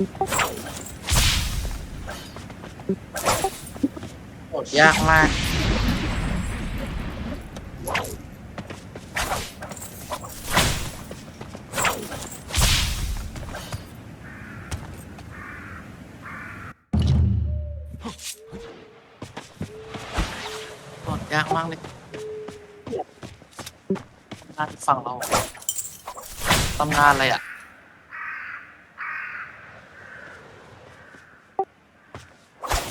โหดยากมาก โหดยากมากเลยงานฝั่งเราทำงานอะไรอะ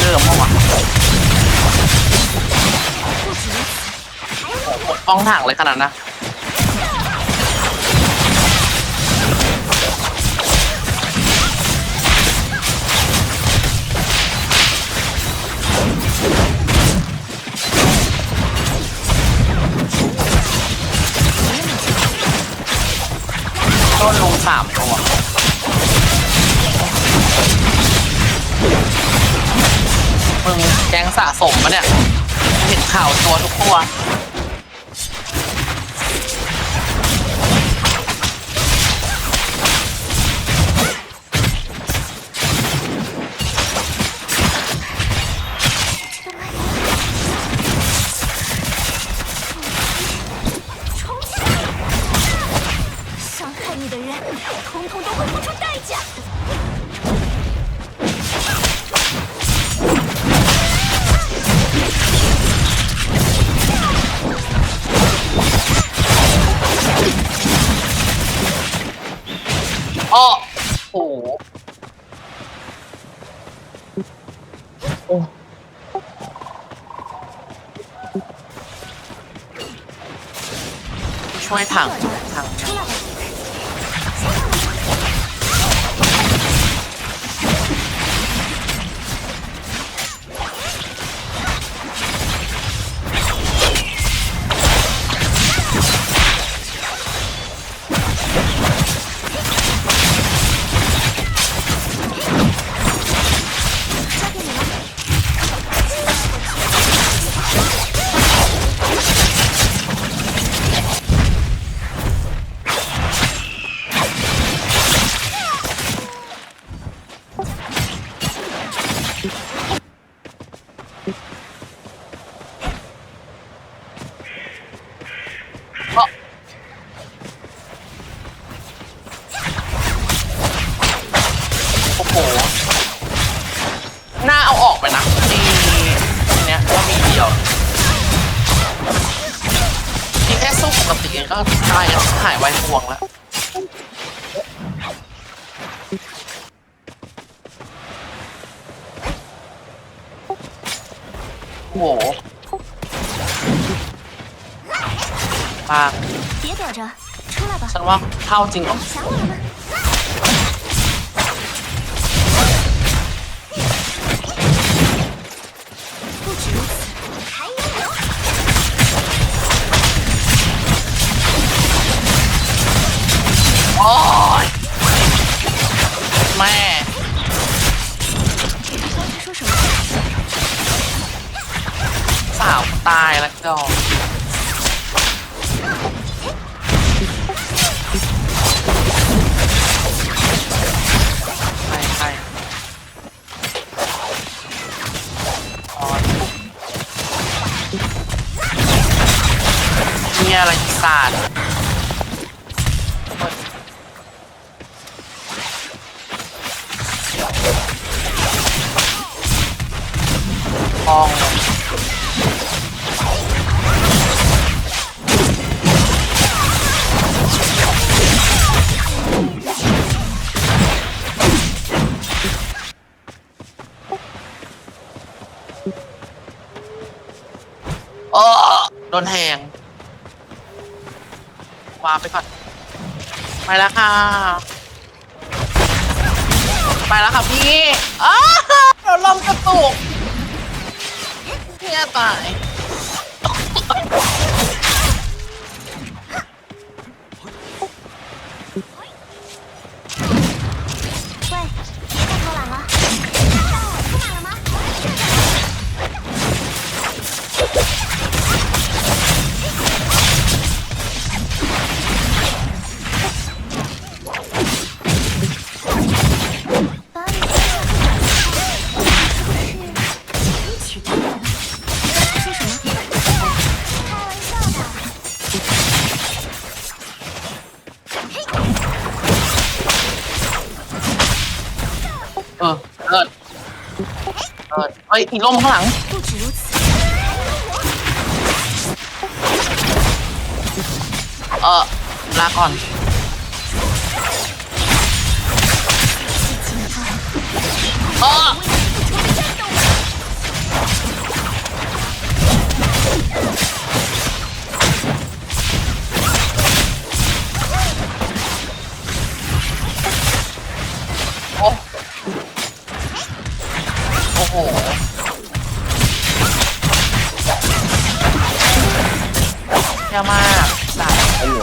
เริ่มเข้องถังเลยขนาดนะ ต้นลงสามตัวมึงแกงสะสมปะเนี่ย เห็นข่าวตัวทุกตัว ช่วยถัง โอ้โห หน้าเอาออกไปนะนี่ทีเนี้ยก็มีเดียวนี่แค่สู้ปกติเองก็ตายแล้วหายไวพวงแล้ว โอ้โหปาก 别躲着，出来吧！ ฉันว่าเข้าจริงเหรอ 想我了吗？不止如此，还有我。 โอ้ยแม่ ยอะไรศาสตร์มองโอ้โดนแหง วางไปก่อน ไปแล้วค่ะ ไปแล้วค่ะพี่อ้าวเราลมกระตุกเฮียตาย เออเลิศเลิศเฮ้ยอีล่มข้างหลังเออลาก่อน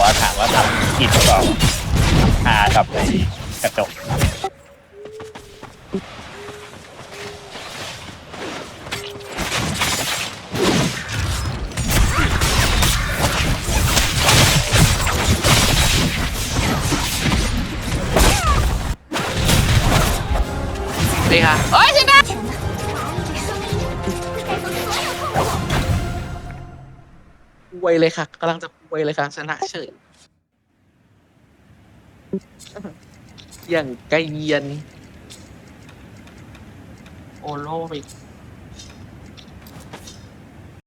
าถามว่าทำกินกัอนากับไอกระจกดีค่ะโอ้ยชนะไวเลยค่ะกำลังจะ ป่วยเลยค่ะชนะเฉย อย่างไกลเยียน โอโลไป